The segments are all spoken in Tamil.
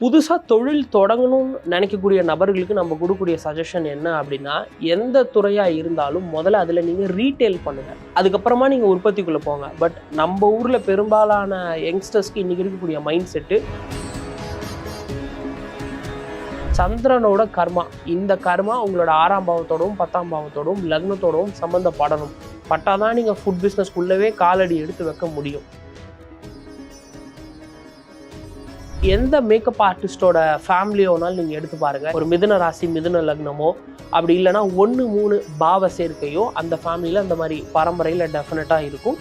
புதுசாக தொழில் தொடங்கணும்னு நினைக்கக்கூடிய நபர்களுக்கு நம்ம கொடுக்கக்கூடிய சஜஷன் என்ன அப்படின்னா எந்த துறையாக இருந்தாலும் முதல்ல அதில் நீங்கள் ரீட்டைல் பண்ணுங்கள் அதுக்கப்புறமா நீங்கள் உற்பத்திக்குள்ளே போங்க. பட் நம்ம ஊரில் பெரும்பாலான யங்ஸ்டர்ஸ்க்கு இன்றைக்கி இருக்கக்கூடிய மைண்ட் செட்டு சந்திரனோட கர்மா. இந்த கர்மா உங்களோட ஆறாம் பாவத்தோடவும் பத்தாம் பாவத்தோடவும் லக்னத்தோடவும் சம்மந்தப்படணும் பட்டாதான் நீங்கள் ஃபுட் பிஸ்னஸ்க்குள்ளவே காலடி எடுத்து வைக்க முடியும். எந்த மேக்கப் ஆர்டிஸ்டோட ஃபேமிலியோனாலும் நீங்கள் எடுத்து பாருங்கள் ஒரு மிதுன ராசி மிதுன லக்னமோ அப்படி இல்லைன்னா ஒன்று மூணு பாவ சேர்க்கையோ அந்த ஃபேமிலியில் அந்த மாதிரி பரம்பரையில் டெஃபினட்டாக இருக்கும்.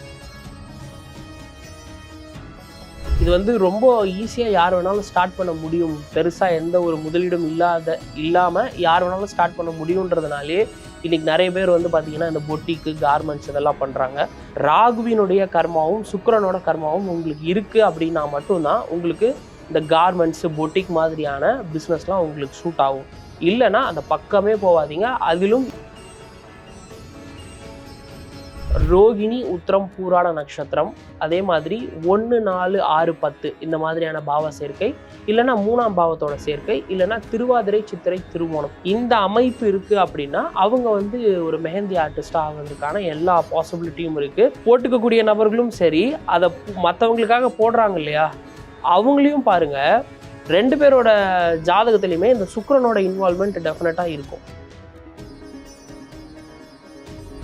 இது வந்து ரொம்ப ஈஸியாக யார் வேணாலும் ஸ்டார்ட் பண்ண முடியும். பெருசாக எந்த ஒரு முதலீடும் இல்லாத இல்லாமல் யார் வேணாலும் ஸ்டார்ட் பண்ண முடியுன்றதுனாலே இன்றைக்கி நிறைய பேர் வந்து பார்த்திங்கன்னா இந்த பொட்டிக்கு கார்மெண்ட்ஸ் இதெல்லாம் பண்ணுறாங்க ராகுவினுடைய கர்மாவும் சுக்கரனோட கர்மாவும் உங்களுக்கு இருக்குது அப்படின்னா மட்டும்தான் உங்களுக்கு இந்த கார்மெண்ட்ஸு பொட்டிக் மாதிரியான பிஸ்னஸ்லாம் உங்களுக்கு சூட் ஆகும். இல்லைன்னா அந்த பக்கமே போகாதீங்க. அதிலும் ரோகிணி உத்திரம் பூராட நட்சத்திரம். அதே மாதிரி ஒன்று நாலு ஆறு பத்து இந்த மாதிரியான பாவ சேர்க்கை. இல்லைன்னா மூணாம் பாவத்தோட சேர்க்கை. இல்லைன்னா திருவாதிரை சித்திரை திருவோணம். இந்த அமைப்பு இருக்குது அப்படின்னா அவங்க வந்து ஒரு மெஹந்தி ஆர்டிஸ்டாக ஆகிறதுக்கான எல்லா பாசிபிலிட்டியும் இருக்குது போட்டுக்கக்கூடிய நபர்களும் சரி அதை மற்றவங்களுக்காக போடுறாங்க இல்லையா? அவங்களையும் பாருங்க ரெண்டு பேரோட ஜாதகத்துலையுமே இந்த சுக்ரனோட இன்வால்மெண்ட் டெஃபினட்டாக இருக்கும்.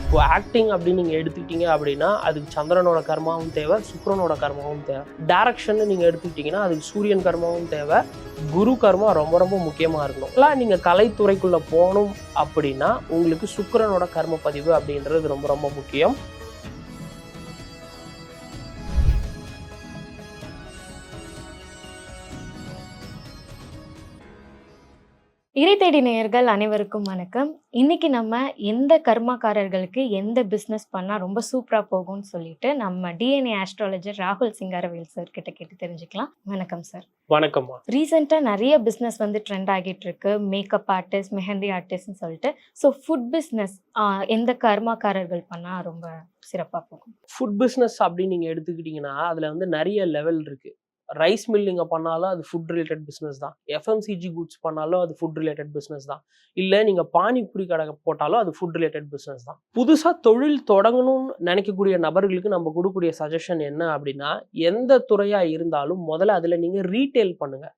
இப்போ ஆக்டிங் அப்படின்னு நீங்கள் எடுத்துக்கிட்டீங்க அப்படின்னா அதுக்கு சந்திரனோட கர்மாவும் தேவை சுக்ரனோட கர்மாவும் தேவை. டேரக்ஷன் நீங்கள் எடுத்துக்கிட்டிங்கன்னா அதுக்கு சூரியன் கர்மாவும் தேவை. குரு கர்மா ரொம்ப ரொம்ப முக்கியமாக இருக்கணும். இல்லை நீங்கள் கலைத்துறைக்குள்ளே போகணும் அப்படின்னா உங்களுக்கு சுக்ரனோட கர்ம பதிவு அப்படின்றது ரொம்ப ரொம்ப முக்கியம். இறை தேடி நேயர்கள் அனைவருக்கும் வணக்கம். இன்னைக்கு நம்ம எந்த கர்மாக்காரர்களுக்கு எந்த பிஸ்னஸ் பண்ணால் ரொம்ப சூப்பராக போகும்னு சொல்லிட்டு நம்ம டிஎன்ஏ ஆஸ்ட்ராலஜர் ராகுல் சிங்காரவேல் சார் கிட்ட கேட்டு தெரிஞ்சுக்கலாம். வணக்கம் சார் வணக்கம்மா. ரீசெண்டாக நிறைய பிஸ்னஸ் வந்து ட்ரெண்ட் ஆகிட்டு இருக்கு. மேக்கப் ஆர்டிஸ்ட் மெஹந்தி ஆர்டிஸ்ட்னு சொல்லிட்டு. ஸோ ஃபுட் பிஸ்னஸ் எந்த கர்மாக்காரர்கள் பண்ணால் ரொம்ப சிறப்பாக போகும்? ஃபுட் பிஸ்னஸ் அப்படின்னு நீங்கள் எடுத்துக்கிட்டிங்கன்னா அதில் வந்து நிறைய லெவல் இருக்குது ரைஸ் மில்லிங்க பண்ணாலும் அது ஃபுட் ரிலேட்டட் பிஸ்னஸ் தான். எஃப்எம்சிஜி குட்ஸ் பண்ணாலும் அது ஃபுட் ரிலேட்டட் பிஸ்னஸ் தான். இல்லை நீங்கள் பானிபூரி கடை போட்டாலும் அது ஃபுட் ரிலேட்டட் பிஸ்னஸ் தான். புதுசாக தொழில் தொடங்கணும்னு நினைக்கக்கூடிய நபர்களுக்கு நம்ம கொடுக்கக்கூடிய சஜஷன் என்ன அப்படின்னா எந்த துறையாக இருந்தாலும் முதல்ல அதில் நீங்கள் ரீட்டெயில் பண்ணுங்கள்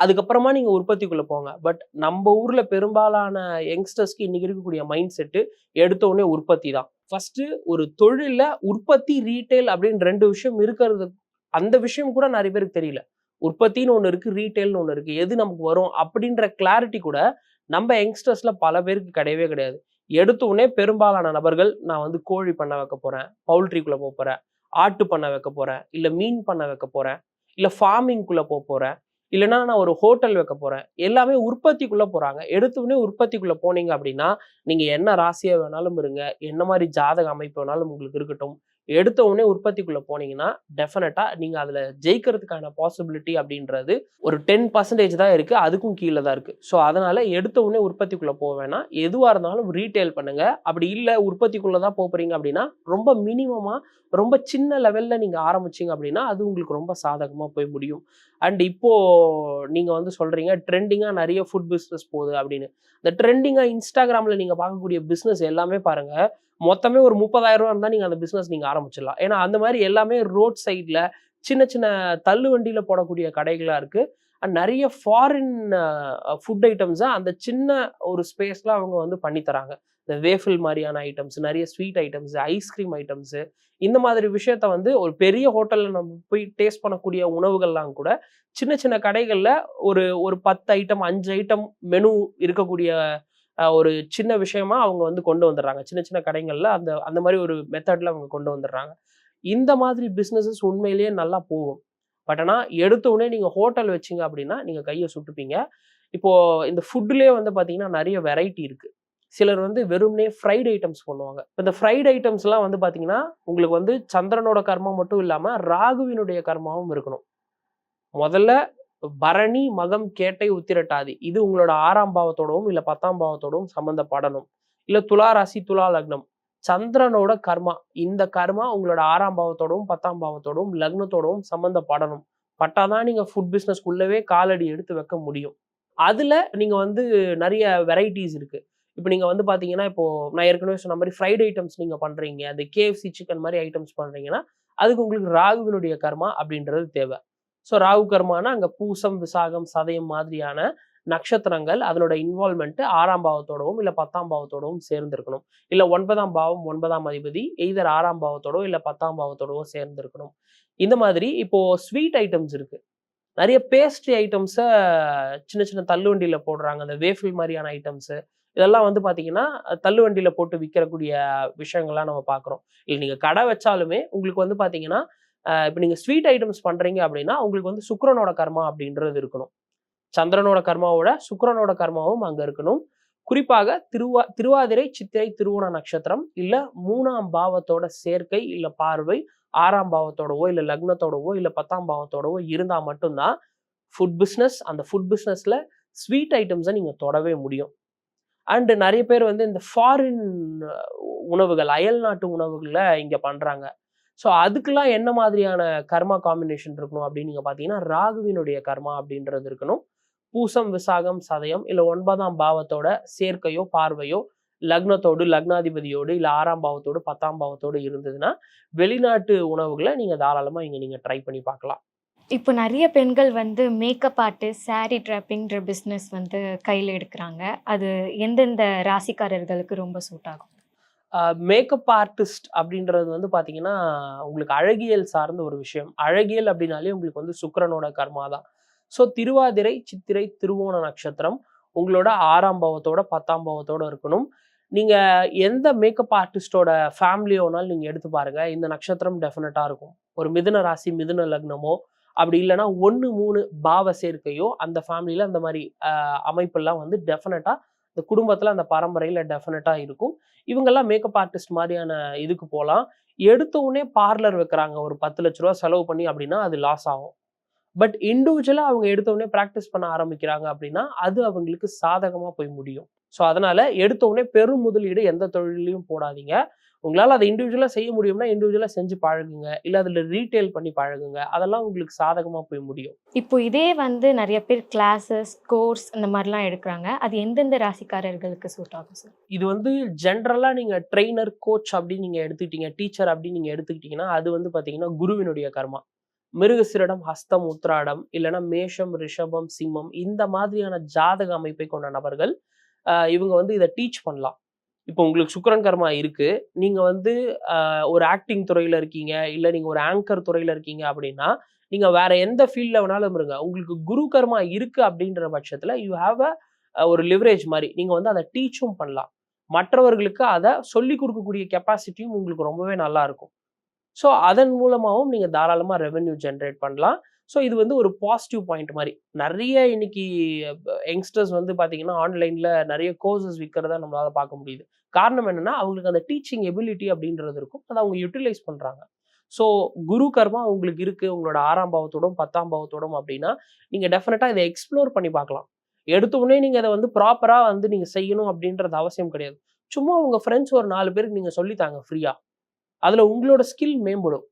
அதுக்கப்புறமா நீங்கள் உற்பத்திக்குள்ளே போங்க. பட் நம்ம ஊரில் பெரும்பாலான யங்ஸ்டர்ஸ்க்கு இன்றைக்கி இருக்கக்கூடிய மைண்ட் செட்டு எடுத்தோடனே உற்பத்தி தான். ஃபஸ்ட்டு ஒரு தொழிலில் உற்பத்தி ரீட்டைல் அப்படின்னு ரெண்டு விஷயம் இருக்கிறது அந்த விஷயம் கூட நிறைய பேருக்கு தெரியல. உற்பத்தின்னு ஒன்று இருக்குது ரீட்டைல்னு ஒன்று இருக்குது எது நமக்கு வரும் அப்படின்ற கிளாரிட்டி கூட நம்ம யங்ஸ்டர்ஸில் பல பேருக்கு கிடையவே கிடையாது. எடுத்த உடனே பெரும்பாலான நபர்கள் நான் வந்து கோழி பண்ண வைக்க போகிறேன் பவுல்ட்ரிக்குள்ளே போக போகிறேன் ஆட்டு பண்ண வைக்க போகிறேன் இல்லை மீன் பண்ண வைக்க போகிறேன் இல்லை ஃபார்மிங்குள்ளே போக போகிறேன் இல்லைன்னா நான் ஒரு ஹோட்டல் வைக்க போகிறேன் எல்லாமே உற்பத்திக்குள்ளே போகிறாங்க எடுத்த உடனே உற்பத்திக்குள்ளே போனீங்க அப்படின்னா நீங்கள் என்ன ராசியாக வேணாலும் இருங்க என்ன மாதிரி ஜாதக அமைப்பு வேணாலும் உங்களுக்கு இருக்கட்டும் எடுத்த உடனே உற்பத்திக்குள்ளே போனீங்கன்னா டெஃபினட்டாக நீங்கள் அதில் ஜெயிக்கிறதுக்கான பாசிபிலிட்டி அப்படின்றது ஒரு டென் பர்சன்டேஜ் தான் இருக்குது அதுக்கும் கீழே தான் இருக்குது ஸோ அதனால் எடுத்த உடனே உற்பத்திக்குள்ளே போக வேணாம். எதுவாக இருந்தாலும் ரீட்டைல் பண்ணுங்கள் அப்படி இல்லை உற்பத்திக்குள்ளே தான் போகிறீங்க அப்படின்னா ரொம்ப மினிமமாக ரொம்ப சின்ன லெவலில் நீங்கள் ஆரம்பிச்சிங்க அப்படின்னா அது உங்களுக்கு ரொம்ப சாதகமாக போய் முடியும். அண்ட் இப்போது நீங்கள் வந்து சொல்கிறீங்க ட்ரெண்டிங்காக நிறைய ஃபுட் பிஸ்னஸ் போகுது அப்படின்னு. இந்த ட்ரெண்டிங்காக இன்ஸ்டாகிராமில் நீங்கள் பார்க்கக்கூடிய பிஸ்னஸ் எல்லாமே பாருங்கள் மொத்தமே ஒரு முப்பதாயிரம் ரூபா இருந்தால் நீங்கள் அந்த பிஸ்னஸ் நீங்கள் ஆரம்பிச்சிடலாம். ஏன்னா அந்த மாதிரி எல்லாமே ரோட் சைடில் சின்ன சின்ன தள்ளு வண்டியில் போடக்கூடிய கடைகளாக இருக்குது அண்ட் நிறைய ஃபாரின் ஃபுட் ஐட்டம்ஸை அந்த சின்ன ஒரு ஸ்பேஸில் அவங்க வந்து பண்ணித்தராங்க இந்த வேஃபில் மாதிரியான ஐட்டம்ஸ் நிறைய ஸ்வீட் ஐட்டம்ஸ் ஐஸ்கிரீம் ஐட்டம்ஸு இந்த மாதிரி விஷயத்த வந்து ஒரு பெரிய ஹோட்டலில் நம்ம போய் டேஸ்ட் பண்ணக்கூடிய உணவுகள்லாம் கூட சின்ன சின்ன கடைகளில் ஒரு ஒரு பத்து ஐட்டம் அஞ்சு ஐட்டம் மெனு இருக்கக்கூடிய ஒரு சின்ன விஷயமா அவங்க வந்து கொண்டு வந்துடுறாங்க. சின்ன சின்ன கடைகளில் அந்த அந்த மாதிரி ஒரு மெத்தடில் அவங்க கொண்டு வந்துடுறாங்க. இந்த மாதிரி பிஸ்னஸஸ் உண்மையிலேயே நல்லா போகும். பட் ஆனால் எடுத்த உடனே நீங்கள் ஹோட்டல் வச்சிங்க அப்படின்னா நீங்கள் கையை சுட்டுப்பீங்க. இப்போது இந்த ஃபுட்லேயே வந்து பார்த்தீங்கன்னா நிறைய வெரைட்டி இருக்குது சிலர் வந்து வெறும்னே ஃப்ரைட் ஐட்டம்ஸ் பண்ணுவாங்க. இப்போ இந்த ஃப்ரைட் ஐட்டம்ஸ்லாம் வந்து பார்த்தீங்கன்னா உங்களுக்கு வந்து சந்திரனோட கர்மம் மட்டும் இல்லாமல் ராகுவினுடைய கர்மாவும் இருக்கணும். முதல்ல பரணி மகம் கேட்டை உத்திரட்டாதி. இது உங்களோட ஆறாம் பாவத்தோடவும் இல்லை பத்தாம் பாவத்தோடவும் சம்மந்தப்படணும் இல்லை துலா ராசி துலா லக்னம். சந்திரனோட கர்மா. இந்த கர்மா உங்களோட ஆறாம் பாவத்தோடவும் பத்தாம் பாவத்தோடவும் லக்னத்தோடவும் சம்மந்தப்படணும் பட்டாதான் நீங்கள் ஃபுட் பிஸ்னஸ்க்குள்ளவே காலடி எடுத்து வைக்க முடியும். அதில் நீங்கள் வந்து நிறைய வெரைட்டிஸ் இருக்குது இப்போ நீங்கள் வந்து பார்த்தீங்கன்னா இப்போ நான் ஏற்கனவே சொன்ன மாதிரி ஃப்ரைட் ஐட்டம்ஸ் நீங்கள் பண்ணுறீங்க அந்த கேஎஃப்சி சிக்கன் மாதிரி ஐட்டம்ஸ் பண்ணுறீங்கன்னா அதுக்கு உங்களுக்கு ராகுவினுடைய கர்மா அப்படின்றது தேவை. ஸோ ராகு கர்மானா அங்கே பூசம் விசாகம் சதயம் மாதிரியான நட்சத்திரங்கள் அதனோட இன்வால்மெண்ட் ஆறாம் பாவத்தோடவும் இல்லை பத்தாம் பாவத்தோடவும் சேர்ந்திருக்கணும். இல்லை ஒன்பதாம் பாவம் ஒன்பதாம் அதிபதி எய்தர் ஆறாம் பாவத்தோடவோ இல்லை பத்தாம் பாவத்தோடவோ சேர்ந்திருக்கணும். இந்த மாதிரி இப்போ ஸ்வீட் ஐட்டம்ஸ் இருக்கு. நிறைய பேஸ்ட்ரி ஐட்டம்ஸை சின்ன சின்ன தள்ளுவண்டியில் போடுறாங்க. அந்த வேஃபில் மாதிரியான ஐட்டம்ஸு இதெல்லாம் வந்து பார்த்தீங்கன்னா தள்ளுவண்டியில் போட்டு விற்கிறக்கூடிய விஷயங்கள்லாம் நம்ம பார்க்குறோம் இல்லை நீங்கள் கடை வச்சாலுமே உங்களுக்கு வந்து பார்த்தீங்கன்னா இப்போ நீங்கள் ஸ்வீட் ஐட்டம்ஸ் பண்ணுறீங்க அப்படின்னா உங்களுக்கு வந்து சுக்கரனோட கர்மா அப்படின்றது இருக்கணும். சந்திரனோட கர்மாவோட சுக்கரனோட கர்மாவும் அங்கே இருக்கணும். குறிப்பாக திருவா திருவாதிரை சித்திரை திருவோண நட்சத்திரம் இல்லை மூணாம் பாவத்தோட சேர்க்கை இல்லை பார்வை ஆறாம் பாவத்தோடவோ இல்லை லக்னத்தோடவோ இல்லை பத்தாம் பாவத்தோடவோ இருந்தால் மட்டும்தான் ஃபுட் பிஸ்னஸ் அந்த ஃபுட் பிஸ்னஸில் ஸ்வீட் ஐட்டம்ஸை நீங்கள் தொடவே முடியும். அண்டு நிறைய பேர் வந்து இந்த ஃபாரின் உணவுகள் அயல் நாட்டு உணவுகளை இங்கே பண்ணுறாங்க ஸோ அதுக்கெல்லாம் என்ன மாதிரியான கர்மா காம்பினேஷன் இருக்கணும் அப்படின்னு நீங்கள் பார்த்தீங்கன்னா ராகுவினுடைய கர்மா அப்படின்றது இருக்கணும். பூசம் விசாகம் சதயம் இல்லை ஒன்பதாம் பாவத்தோட சேர்க்கையோ பார்வையோ லக்னத்தோடு லக்னாதிபதியோடு இல்லை ஆறாம் பாவத்தோடு பத்தாம் பாவத்தோடு இருந்ததுன்னா வெளிநாட்டு உணவுகளை நீங்கள் தாராளமாக இங்கே நீங்கள் ட்ரை பண்ணி பார்க்கலாம். இப்போ நிறைய பெண்கள் வந்து மேக்கப் ஆர்டிஸ்ட் சாரீ ட்ராப்பிங்கிற பிஸ்னஸ் வந்து கையில் எடுக்கிறாங்க. அது எந்தெந்த ராசிக்காரர்களுக்கு ரொம்ப சூட் ஆகும்? மேக்கப் ஆர்டிஸ்ட் அப்படின்றது வந்து பார்த்தீங்கன்னா உங்களுக்கு அழகியல் சார்ந்த ஒரு விஷயம். அழகியல் அப்படின்னாலே உங்களுக்கு வந்து சுக்கிரனோட கர்மா தான். ஸோ திருவாதிரை சித்திரை திருவோண நட்சத்திரம் உங்களோட ஆறாம் பாவத்தோட பத்தாம் பாவத்தோட இருக்கணும். நீங்கள் எந்த மேக்கப் ஆர்டிஸ்டோட ஃபேமிலியோனாலும் நீங்கள் எடுத்து பாருங்கள் இந்த நட்சத்திரம் டெஃபினட்டாக இருக்கும். ஒரு மிதுன ராசி மிதுன லக்னமோ அப்படி இல்லைன்னா ஒன்று மூணு பாவ சேர்க்கையோ அந்த ஃபேமிலியில் அந்த மாதிரி அமைப்பெல்லாம் வந்து டெஃபினட்டாக இந்த குடும்பத்துல அந்த பரம்பரையில டெஃபினட்டாக இருக்கும். இவங்கெல்லாம் மேக்கப் ஆர்டிஸ்ட் மாதிரியான இதுக்கு போகலாம் எடுத்த உடனே பார்லர் வைக்கிறாங்க. ஒரு பத்து லட்ச ரூபா செலவு பண்ணி அப்படின்னா அது லாஸ் ஆகும். பட் இண்டிவிஜுவலாக அவங்க எடுத்த உடனே ப்ராக்டிஸ் பண்ண ஆரம்பிக்கிறாங்க அப்படின்னா அது அவங்களுக்கு சாதகமாக போய் முடியும். ஸோ அதனால எடுத்த உடனே பெரும் முதலீடு எந்த தொழிலையும் போடாதீங்க. உங்களால் அதை இண்டிவிஜுவலாக செய்ய முடியும்னா இண்டிவிஜுவலாக செஞ்சு பழகுங்க. இல்லை அதில் ரீட்டைல் பண்ணி பழகுங்க. அதெல்லாம் உங்களுக்கு சாதகமாக போய் முடியும். இப்போ இதே வந்து நிறைய பேர் கிளாஸஸ் கோர்ஸ் இந்த மாதிரிலாம் எடுக்கிறாங்க. அது எந்தெந்த ராசிக்காரர்களுக்கு சூட் ஆகும் சார் இது வந்து ஜென்ரலாக நீங்கள் ட்ரெயினர் கோச் அப்படின்னு நீங்கள் எடுத்துக்கிட்டீங்க டீச்சர் அப்படின்னு நீங்கள் எடுத்துக்கிட்டீங்கன்னா அது வந்து பார்த்தீங்கன்னா குருவினுடைய கர்மா. மிருகசிரிடம் ஹஸ்தம் உத்ராடம் இல்லைன்னா மேஷம் ரிஷபம் சிம்மம் இந்த மாதிரியான ஜாதக அமைப்பை கொண்ட நபர்கள் இவங்க வந்து இதை டீச் பண்ணலாம். இப்போ உங்களுக்கு சுக்கரன் கர்மா இருக்கு. நீங்க வந்து ஒரு ஆக்டிங் துறையில இருக்கீங்க இல்ல நீங்க ஒரு ஆங்கர் துறையில இருக்கீங்க அப்படின்னா நீங்க வேற எந்த ஃபீல்ட்ல வேணாலும் இருங்க. உங்களுக்கு குரு கர்மா இருக்கு அப்படின்ற பட்சத்துல யூ ஹாவ் அ ஒரு லிவரேஜ் மாதிரி. நீங்க வந்து அதை டீச்சும் பண்ணலாம். மற்றவர்களுக்கு அதை சொல்லி கொடுக்கக்கூடிய கெப்பாசிட்டியும் உங்களுக்கு ரொம்பவே நல்லா இருக்கும். ஸோ அதன் மூலமாகவும் நீங்கள் தாராளமாக ரெவென்யூ ஜென்ரேட் பண்ணலாம். ஸோ இது வந்து ஒரு பாசிட்டிவ் பாயிண்ட் மாதிரி. நிறைய இன்னைக்கு யங்ஸ்டர்ஸ் வந்து பார்த்தீங்கன்னா ஆன்லைனில் நிறைய கோர்சஸ் விற்கிறத நம்மளால் பார்க்க முடியுது. காரணம் என்னென்னா அவங்களுக்கு அந்த டீச்சிங் எபிலிட்டி அப்படின்றது இருக்கும். அதை அவங்க யூட்டிலைஸ் பண்ணுறாங்க ஸோ குரு கர்மா உங்களுக்கு இருக்குது உங்களோட ஆறாம் பாவத்தோடும் பத்தாம் பாவத்தோடும் அப்படின்னா நீங்கள் டெஃபினட்டாக இதை எக்ஸ்ப்ளோர் பண்ணி பார்க்கலாம். எடுத்த உடனே நீங்கள் அதை வந்து ப்ராப்பராக வந்து நீங்கள் செய்யணும் அப்படின்றது அவசியம் கிடையாது. சும்மா உங்கள் ஃப்ரெண்ட்ஸ் ஒரு நாலு பேருக்கு நீங்கள் சொல்லித்தாங்க ஃப்ரீயாக அதில் உங்களோட ஸ்கில் மேம்படும்.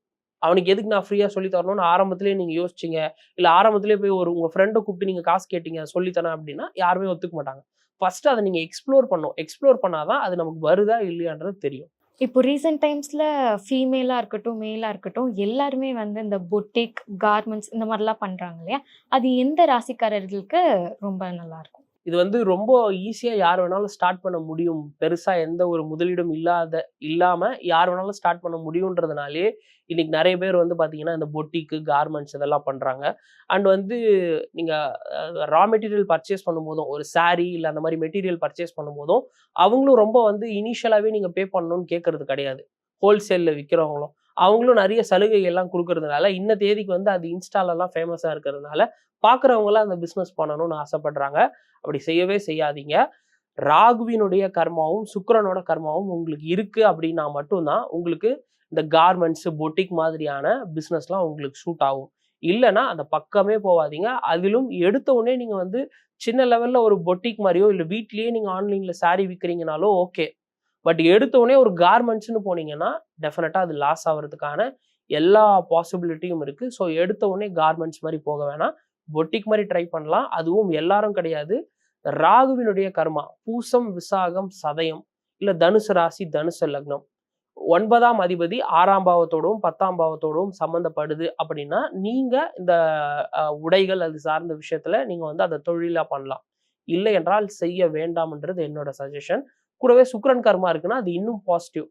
அவனுக்கு எதுக்கு நான் ஃப்ரீயாக சொல்லி தரணும்னு ஆரம்பத்திலேயே நீங்கள் யோசிச்சிங்க? இல்லை ஆரம்பத்திலே போய் ஒரு உங்கள் ஃப்ரெண்டை கூப்பிட்டு நீங்கள் காசு கேட்டீங்க சொல்லித்தரேன் அப்படின்னா யாருமே ஒத்துக்க மாட்டாங்க. ஃபர்ஸ்ட் அதை நீங்கள் எக்ஸ்ப்ளோர் பண்ணும் எக்ஸ்ப்ளோர் பண்ணாதான் அது நமக்கு வருதா இல்லையான்றது தெரியும். இப்போ ரீசெண்ட் டைம்ஸில் ஃபீமேலாக இருக்கட்டும் மேலாக இருக்கட்டும் எல்லாருமே வந்து இந்த பொட்டிக் கார்மெண்ட்ஸ் இந்த மாதிரிலாம் பண்ணுறாங்க இல்லையா? அது எந்த ராசிக்காரர்களுக்கு ரொம்ப நல்லாயிருக்கும் இது வந்து ரொம்ப ஈஸியாக யார் வேணாலும் ஸ்டார்ட் பண்ண முடியும். பெருசாக எந்த ஒரு முதலீடும் இல்லாத இல்லாமல் யார் வேணாலும் ஸ்டார்ட் பண்ண முடியுன்றதுனாலே இன்னைக்கு நிறைய பேர் வந்து பார்த்தீங்கன்னா இந்த பொட்டிக்கு கார்மெண்ட்ஸ் இதெல்லாம் பண்ணுறாங்க அண்ட் வந்து நீங்கள் ரா மெட்டீரியல் பர்ச்சேஸ் பண்ணும்போதும் ஒரு சாரீ இல்லை அந்த மாதிரி மெட்டீரியல் பர்ச்சேஸ் பண்ணும்போதும் அவங்களும் ரொம்ப வந்து இனிஷியலாகவே நீங்கள் பே பண்ணணும்னு கேட்கறது கிடையாது. ஹோல்சேலில் விற்கிறவங்களும் அவங்களும் நிறைய சலுகைகள்லாம் கொடுக்கறதுனால இன்ன தேதிக்கு வந்து அது இன்ஸ்டாலெல்லாம் ஃபேமஸாக இருக்கிறதுனால பார்க்குறவங்களாம் அந்த பிஸ்னஸ் பண்ணணும்னு ஆசைப்படுறாங்க. அப்படி செய்யவே செய்யாதீங்க. ராகுவினுடைய கர்மாவும் சுக்கரனோட கர்மாவும் உங்களுக்கு இருக்குது அப்படின்னா மட்டும்தான் உங்களுக்கு இந்த கார்மெண்ட்ஸு பொட்டிக் மாதிரியான பிஸ்னஸ்லாம் உங்களுக்கு சூட் ஆகும். இல்லைன்னா அந்த பக்கமே போகாதீங்க. அதிலும் எடுத்த உடனே நீங்கள் வந்து சின்ன லெவலில் ஒரு பொட்டிக் மாதிரியோ இல்லை வீட்லேயே நீங்கள் ஆன்லைனில் saree விற்கிறீங்கனாலோ ஓகே பட் எடுத்தோடனே ஒரு கார்மெண்ட்ஸ்னு போனீங்கன்னா டெஃபினட்டாக அது லாஸ் ஆகிறதுக்கான எல்லா பாசிபிலிட்டியும் இருக்கு. ஸோ எடுத்தவுடனே கார்மெண்ட்ஸ் மாதிரி போக வேணாம். பொட்டிக் மாதிரி ட்ரை பண்ணலாம். அதுவும் எல்லாரும் கிடையாது. ராகுவினுடைய கர்மா பூசம் விசாகம் சதயம் இல்லை தனுசு ராசி தனுசு லக்னம். ஒன்பதாம் அதிபதி ஆறாம் பாவத்தோடவும் பத்தாம் பாவத்தோடவும் சம்மந்தப்படுது அப்படின்னா நீங்கள் இந்த உடைகள் அது சார்ந்த விஷயத்தில் நீங்கள் வந்து அதை தொழிலாக பண்ணலாம். இல்லை என்றால் செய்ய வேண்டாம்ன்றது என்னோட சஜஷன் கூடவே சுக்கிரன் கர்மா இருக்குன்னா அது இன்னும் பாசிட்டிவ்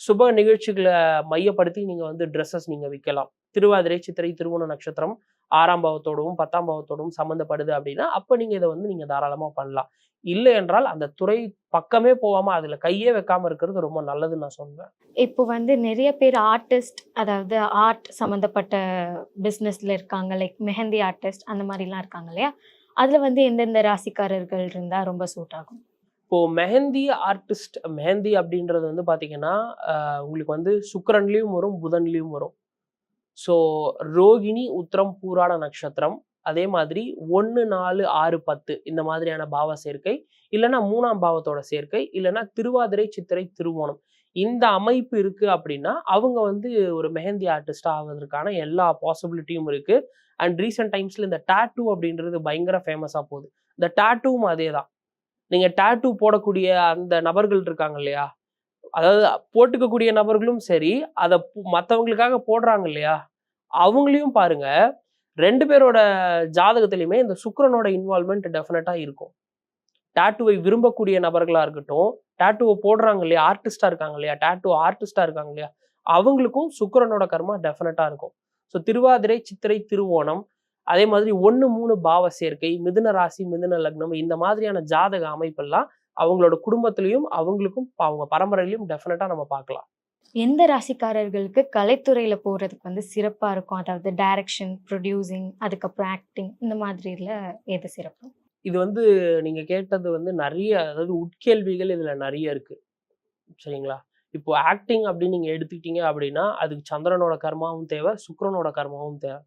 சுப நிகழ்ச்சிகளை மையப்படுத்தி நீங்கள் வந்து ட்ரெஸ்ஸஸ் நீங்கள் விற்கலாம். திருவாதிரை சித்திரை திருவோண நட்சத்திரம் ஆறாம் பாவத்தோடவும் பத்தாம் பாவத்தோடவும் சம்மந்தப்படுது அப்படின்னா அப்போ நீங்கள் இதை வந்து நீங்கள் தாராளமாக பண்ணலாம். இல்லை என்றால் அந்த துறை பக்கமே போகாம அதுல கையே வைக்காம இருக்கிறது ரொம்ப நல்லதுன்னு நான் சொல்லுவேன் இப்போ வந்து நிறைய பேர் ஆர்டிஸ்ட் அதாவது ஆர்ட் சம்மந்தப்பட்ட பிஸ்னஸ்ல இருக்காங்க. லைக் மெஹந்தி ஆர்டிஸ்ட் அந்த மாதிரிலாம் இருக்காங்க இல்லையா? அதுல வந்து எந்தெந்த ராசிக்காரர்கள் இருந்தா ரொம்ப சூட் ஆகும்? இப்போது மெஹந்தி ஆர்டிஸ்ட் மெஹந்தி அப்படின்றது வந்து பார்த்தீங்கன்னா உங்களுக்கு வந்து சுக்கரன்லேயும் வரும் புதன்லேயும் வரும். ஸோ ரோகிணி உத்திரம் பூராட நட்சத்திரம். அதே மாதிரி ஒன்று நாலு ஆறு பத்து இந்த மாதிரியான பாவ சேர்க்கை. இல்லைன்னா மூணாம் பாவத்தோட சேர்க்கை. இல்லைன்னா திருவாதிரை சித்திரை திருவோணம். இந்த அமைப்பு இருக்குது அப்படின்னா அவங்க வந்து ஒரு மெஹந்தி ஆர்டிஸ்ட் ஆவதற்கான எல்லா பாசிபிலிட்டியும் இருக்குது அண்ட் ரீசெண்ட் டைம்ஸில் இந்த டாட்டூ அப்படின்றது பயங்கர ஃபேமஸாக போகுது. இந்த டாட்டூவும் அதே தான் நீங்க டாட்டூ போடக்கூடிய அந்த நபர்கள் இருக்காங்க இல்லையா? அதாவது போட்டுக்கக்கூடிய நபர்களும் சரி அதை மற்றவங்களுக்காக போடுறாங்க இல்லையா? அவங்களையும் பாருங்க ரெண்டு பேரோட ஜாதகத்திலையுமே இந்த சுக்கரனோட இன்வால்மெண்ட் டெஃபினட்டாக இருக்கும். டாட்டூவை விரும்பக்கூடிய நபர்களாக இருக்கட்டும் டாட்டூவை போடுறாங்க இல்லையா? ஆர்டிஸ்டாக இருக்காங்க இல்லையா? டாட்டூ ஆர்டிஸ்டாக இருக்காங்க இல்லையா? அவங்களுக்கும் சுக்கரனோட கர்மா டெஃபினட்டாக இருக்கும். ஸோ திருவாதிரை சித்திரை திருவோணம் அதே மாதிரி ஒன்று மூணு பாவ சேர்க்கை மிதுன ராசி மிதுன லக்னம் இந்த மாதிரியான ஜாதக அமைப்பெல்லாம் அவங்களோட குடும்பத்திலையும் அவங்களுக்கும் அவங்க பரம்பரையிலையும் டெஃபினட்டா நம்ம பார்க்கலாம். எந்த ராசிக்காரர்களுக்கு கலைத்துறையில போறதுக்கு வந்து சிறப்பா இருக்கும்? அதாவது டைரக்ஷன் ப்ரொடியூசிங் அதுக்கப்புறம் ஆக்டிங் இந்த மாதிரில எது சிறப்பு? இது வந்து நீங்க கேட்டது வந்து நிறைய அதாவது உட்கேள்விகள் இதுல நிறைய இருக்கு. சரிங்களா? இப்போ ஆக்டிங் அப்படின்னு நீங்க எடுத்துக்கிட்டீங்க அப்படின்னா அதுக்கு சந்திரனோட கர்மாவும் தேவை சுக்கிரனோட கர்மாவும் தேவை.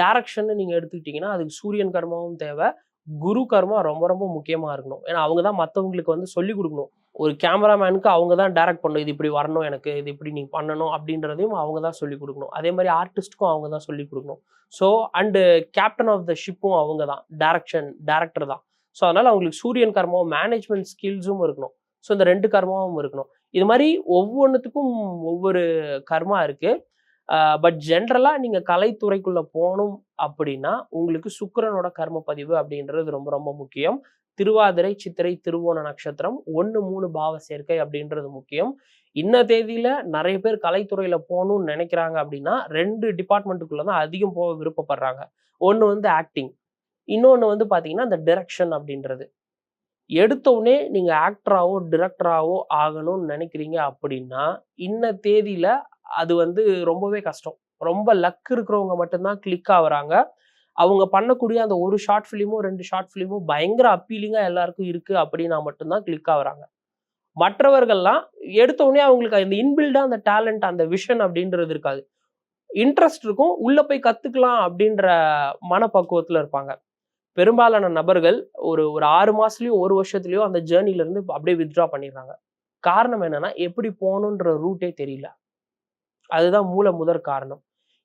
டைரக்ஷன் நீங்கள் எடுத்துக்கிட்டீங்கன்னா அதுக்கு சூரியன் கர்மாவும் தேவை. குரு கர்மா ரொம்ப ரொம்ப முக்கியமாக இருக்கணும். ஏன்னா அவங்க தான் மற்றவங்களுக்கு வந்து சொல்லிக் கொடுக்கணும். ஒரு கேமராமேனுக்கு அவங்க தான் டேரக்ட் பண்ணணும் இது இப்படி வரணும் எனக்கு இது இப்படி நீ பண்ணணும் அப்படின்றதையும் அவங்க தான் சொல்லிக் கொடுக்கணும். அதே மாதிரி ஆர்டிஸ்ட்டுக்கும் அவங்க தான் சொல்லி கொடுக்கணும். So and captain of the ஷிப்பும் அவங்க தான் டேரக்ஷன் டேரக்டர் தான். ஸோ அதனால் அவங்களுக்கு சூரியன் கர்மாவும் மேனேஜ்மெண்ட் ஸ்கில்ஸும் இருக்கணும். ஸோ இந்த ரெண்டு கர்மாவும் இருக்கணும். இது மாதிரி ஒவ்வொன்றுத்துக்கும் ஒவ்வொரு கர்மா இருக்குது பட் ஜென்ரலாக நீங்கள் கலைத்துறைக்குள்ளே போகணும் அப்படின்னா உங்களுக்கு சுக்கிரனோட கர்ம பதிவு அப்படின்றது ரொம்ப ரொம்ப முக்கியம். திருவாதிரை சித்திரை திருவோண நட்சத்திரம் ஒன்று மூணு பாவ சேர்க்கை அப்படின்றது முக்கியம். இன்ன தேதியில் நிறைய பேர் கலைத்துறையில் போகணும்னு நினைக்கிறாங்க அப்படின்னா ரெண்டு டிபார்ட்மெண்ட்டுக்குள்ளே தான் அதிகம் போக விருப்பப்படுறாங்க. ஒன்று வந்து ஆக்டிங் இன்னொன்று வந்து பார்த்தீங்கன்னா இந்த டிரெக்ஷன் அப்படின்றது. எடுத்தவுடனே நீங்கள் ஆக்டராகவோ டிரெக்டராகவோ ஆகணும்னு நினைக்கிறீங்க அப்படின்னா இன்ன தேதியில அது வந்து ரொம்பவே கஷ்டம். ரொம்ப லக் இருக்கிறவங்க மட்டும்தான் கிளிக் ஆகுறாங்க. அவங்க பண்ணக்கூடிய அந்த ஒரு ஷார்ட் ஃபிலிமோ ரெண்டு ஷார்ட் ஃபிலிமோ பயங்கர அப்பீலிங்காக எல்லாருக்கும் இருக்குது அப்படின்னா மட்டும்தான் கிளிக் ஆகுறாங்க. மற்றவர்கள்லாம் எடுத்தோடனே அவங்களுக்கு அந்த இன்பில்டாக அந்த டேலண்ட் அந்த விஷன் அப்படின்றது இருக்காது. இன்ட்ரெஸ்ட் இருக்கும். உள்ளே போய் கற்றுக்கலாம் அப்படின்ற மனப்பக்குவத்தில் இருப்பாங்க. பெரும்பாலான நபர்கள் ஒரு ஒரு ஆறு மாதத்துலேயோ ஒரு வருஷத்துலேயோ அந்த ஜேர்னிலேருந்து அப்படியே வித்ட்ரா பண்ணிடுறாங்க. காரணம் என்னன்னா எப்படி போகணுன்ற ரூட்டே தெரியல. அதுதான் மூல முதற் காரணம்.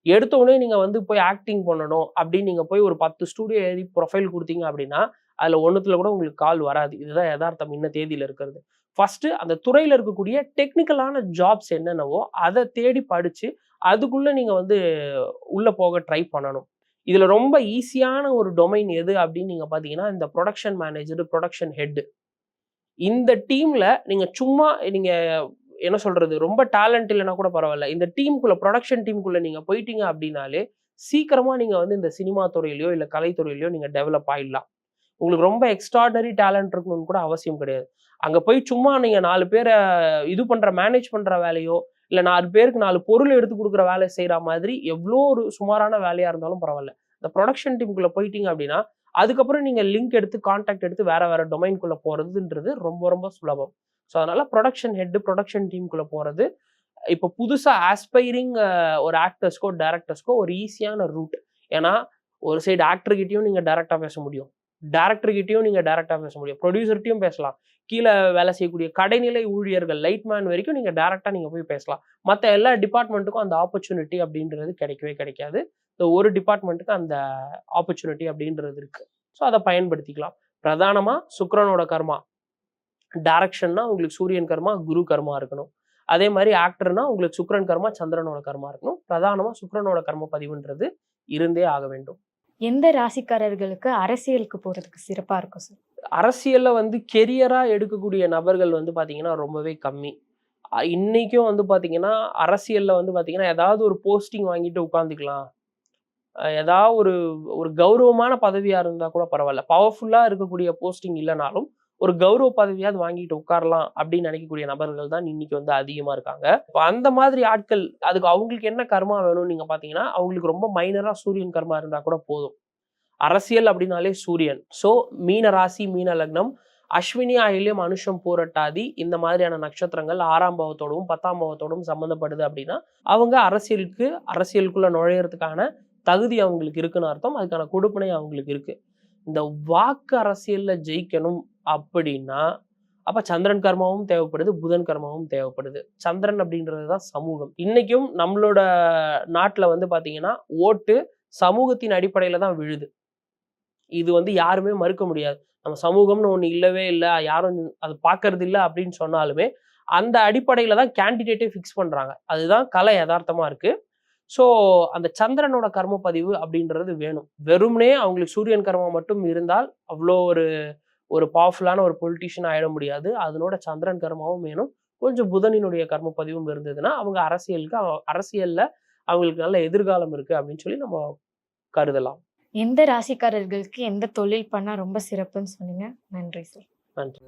எடுத்த உடனே நீங்கள் வந்து போய் ஆக்டிங் பண்ணணும் அப்படின்னு நீங்கள் போய் ஒரு பத்து ஸ்டூடியோ எழுதி ப்ரொஃபைல் கொடுத்தீங்க அப்படின்னா அதில் ஒன்றுத்தில் கூட உங்களுக்கு கால் வராது. இதுதான் யதார்த்தம் இன்ன தேதியில் இருக்கிறது. ஃபஸ்ட்டு அந்த துறையில் இருக்கக்கூடிய டெக்னிக்கலான ஜாப்ஸ் என்னென்னவோ அதை தேடி படித்து அதுக்குள்ளே நீங்கள் வந்து உள்ளே போக ட்ரை பண்ணணும். இதில் ரொம்ப ஈஸியான ஒரு டொமைன் எது அப்படின்னு நீங்கள் பார்த்தீங்கன்னா இந்த ப்ரொடக்ஷன் மேனேஜர் ப்ரொடக்ஷன் ஹெட் இந்த டீமில் நீங்கள் சும்மா நீங்கள் என்ன சொல்றது ரொம்ப டேலண்ட் இல்லைன்னா கூட பரவாயில்ல. இந்த டீமுக்குள்ள ப்ரொடக்ஷன் டீமுக்குள்ள நீங்க போயிட்டீங்க அப்படின்னாலே சீக்கிரமா நீங்க வந்து இந்த சினிமா துறையிலயோ இல்ல கலைத்துறையிலயோ நீங்க டெவலப் ஆயிடலாம். உங்களுக்கு ரொம்ப எக்ஸ்ட்ராடனரி டேலண்ட் இருக்கணும்னு கூட அவசியம் கிடையாது. அங்க போய் சும்மா நீங்க நாலு பேரை இது பண்ற மேனேஜ் பண்ற வேலையோ இல்ல நாலு பேருக்கு நாலு பொருள் எடுத்து கொடுக்குற வேலை செய்யற மாதிரி எவ்வளோ ஒரு சுமாரான வேலையா இருந்தாலும் பரவாயில்ல. இந்த ப்ரொடக்ஷன் டீமுக்குள்ள போயிட்டீங்க அப்படின்னா அதுக்கப்புறம் நீங்க லிங்க் எடுத்து கான்டாக்ட் எடுத்து வேற வேற டொமைன்குள்ள போறதுன்றது ரொம்ப ரொம்ப சுலபம். ஸோ அதனால ப்ரொடக்ஷன் ஹெட்டு ப்ரொடக்ஷன் டீமுக்குள்ளே போகிறது இப்போ புதுசாக ஆஸ்பைரிங் ஒரு ஆக்டர்ஸ்க்கோ டேரக்டர்ஸ்க்கோ ஒரு ஈஸியான ரூட் ஏன்னா ஒரு சைடு ஆக்டர்கிட்டையும் நீங்கள் டேரெக்டாக பேச முடியும். டேரக்டர்கிட்டையும் நீங்கள் டேரெக்டாக பேச முடியும். ப்ரொடியூசர்கிட்டையும் பேசலாம். கீழே வேலை செய்யக்கூடிய கடைநிலை ஊழியர்கள் லைட்மேன் வரைக்கும் நீங்கள் டேரெக்டாக நீங்கள் போய் பேசலாம். மற்ற எல்லா டிபார்ட்மெண்ட்டுக்கும் அந்த ஆப்பர்ச்சுனிட்டி அப்படின்றது கிடைக்கவே கிடைக்காது. இந்த ஒரு டிபார்ட்மெண்ட்டுக்கு அந்த ஆப்பர்ச்சுனிட்டி அப்படின்றது இருக்குது ஸோ அதை பயன்படுத்திக்கலாம். பிரதானமாக சுக்ரனோட கர்மா. டைரக்ஷன்னா உங்களுக்கு சூரியன் கர்மா குரு கர்மா இருக்கணும். அதே மாதிரி ஆக்டர்னா உங்களுக்கு சுக்கிரன் கர்மா சந்திரனோட கர்மா இருக்கணும். பிரதானமா சுக்கிரனோட கர்ம பதிவுன்றது இருந்தே ஆக வேண்டும். எந்த ராசிக்காரர்களுக்கு அரசியலுக்கு போறதுக்கு சிறப்பா இருக்கும் சார் அரசியல்ல வந்து கெரியரா எடுக்கக்கூடிய நபர்கள் வந்து பாத்தீங்கன்னா ரொம்பவே கம்மி. அஹ் இன்னைக்கும் வந்து பாத்தீங்கன்னா அரசியல்ல வந்து பாத்தீங்கன்னா ஏதாவது ஒரு போஸ்டிங் வாங்கிட்டு உட்காந்துக்கலாம் ஏதாவது ஒரு ஒரு கௌரவமான பதவியா இருந்தா கூட பரவாயில்ல. பவர்ஃபுல்லா இருக்கக்கூடிய போஸ்டிங் இல்லைனாலும் ஒரு கௌரவ பதவியாவது வாங்கிட்டு உட்காரலாம் அப்படின்னு நினைக்கக்கூடிய நபர்கள் தான் இன்னைக்கு வந்து அதிகமா இருக்காங்க. இப்போ அந்த மாதிரி ஆட்கள் அதுக்கு அவங்களுக்கு என்ன கர்மா வேணும்னு நீங்க பாத்தீங்கன்னா அவங்களுக்கு ரொம்ப மைனரா சூரியன் கர்மா இருந்தா கூட போதும். அரசியல் அப்படின்னாலே சூரியன். ஸோ மீன ராசி மீன லக்னம் அஸ்வினி ஆயிலையும் அனுஷம் பூரட்டாதி இந்த மாதிரியான நட்சத்திரங்கள் ஆறாம் பாவத்தோடவும் பத்தாம் பாவத்தோடவும் சம்மந்தப்படுது அப்படின்னா அவங்க அரசியலுக்கு அரசியலுக்குள்ள நுழையறதுக்கான தகுதி அவங்களுக்கு இருக்குன்னு அர்த்தம். அதுக்கான கொடுப்பனை அவங்களுக்கு இருக்கு. இந்த வாக்கு அரசியல்ல ஜெயிக்கணும் அப்படின்னா அப்ப சந்திரன் கர்மாவும் தேவைப்படுது புதன் கர்மாவும் தேவைப்படுது. சந்திரன் அப்படின்றது தான் சமூகம். இன்னைக்கும் நம்மளோட நாட்டில் வந்து பாத்தீங்கன்னா ஓட்டு சமூகத்தின் அடிப்படையில தான் விழுது. இது வந்து யாருமே மறுக்க முடியாது. நம்ம சமூகம்னு ஒன்று இல்லவே இல்லை யாரும் அது பார்க்கறது இல்லை அப்படின்னு சொன்னாலுமே அந்த அடிப்படையில தான் கேண்டிடேட்டே ஃபிக்ஸ் பண்றாங்க. அதுதான் கலை யதார்த்தமா இருக்கு. ஸோ அந்த சந்திரனோட கர்ம பதிவு அப்படின்றது வேணும். வெறும்னே அவங்களுக்கு சூரியன் கர்மம் மட்டும் இருந்தால் அவ்வளோ ஒரு ஒரு பவர்ஃபுல்லான ஒரு பொலிட்டிஷியன் ஆயிட முடியாது. அதனோட சந்திரன் கர்மாவும் வேணும். கொஞ்சம் புதனினுடைய கர்ம பதிவும் இருந்ததுன்னா அவங்க அரசியலுக்கு அரசியல்ல அவங்களுக்கு நல்ல எதிர்காலம் இருக்கு அப்படின்னு சொல்லி நம்ம கருதலாம். எந்த ராசிக்காரர்களுக்கு எந்த தொழில் பண்ணா ரொம்ப சிறப்புன்னு சொன்னீங்க? நன்றி சார். நன்றி.